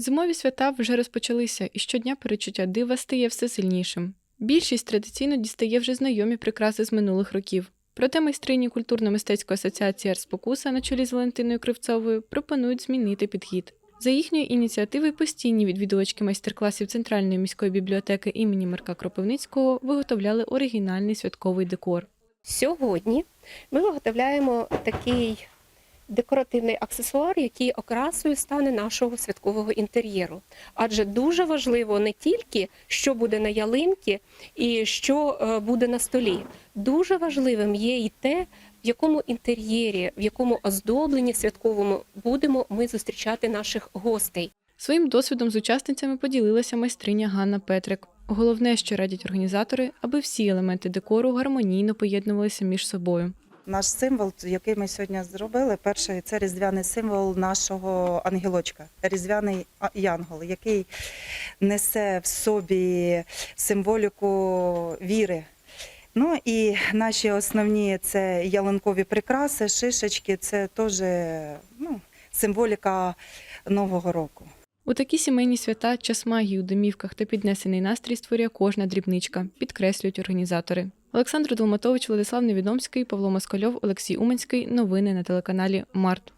Зимові свята вже розпочалися, і щодня перечуття дива стає все сильнішим. Більшість традиційно дістає вже знайомі прикраси з минулих років. Проте майстрині культурно-мистецької асоціації «Арспокуса» на чолі з Валентиною Кривцовою пропонують змінити підхід. За їхньої ініціативи постійні відвідувачки майстер-класів Центральної міської бібліотеки імені Марка Кропивницького виготовляли оригінальний святковий декор. Сьогодні ми виготовляємо такий декоративний аксесуар, який окрасою стане нашого святкового інтер'єру. Адже дуже важливо не тільки, що буде на ялинці і що е, буде на столі. Дуже важливим є і те, в якому інтер'єрі, в якому оздобленні святковому будемо ми зустрічати наших гостей. Своїм досвідом з учасницями поділилася майстриня Ганна Петрик. Головне, що радять організатори, аби всі елементи декору гармонійно поєднувалися між собою. Наш символ, який ми сьогодні зробили, перший це різдвяний символ нашого ангелочка, різдвяний янгол, який несе в собі символіку віри. Ну і наші основні це ялинкові прикраси, шишечки, це теж ну, символіка Нового року. У такі сімейні свята час магії у домівках та піднесений настрій створює кожна дрібничка, підкреслюють організатори. Олександр Долматович, Владислав Невідомський, Павло Москальов, Олексій Уманський. Новини на телеканалі Март.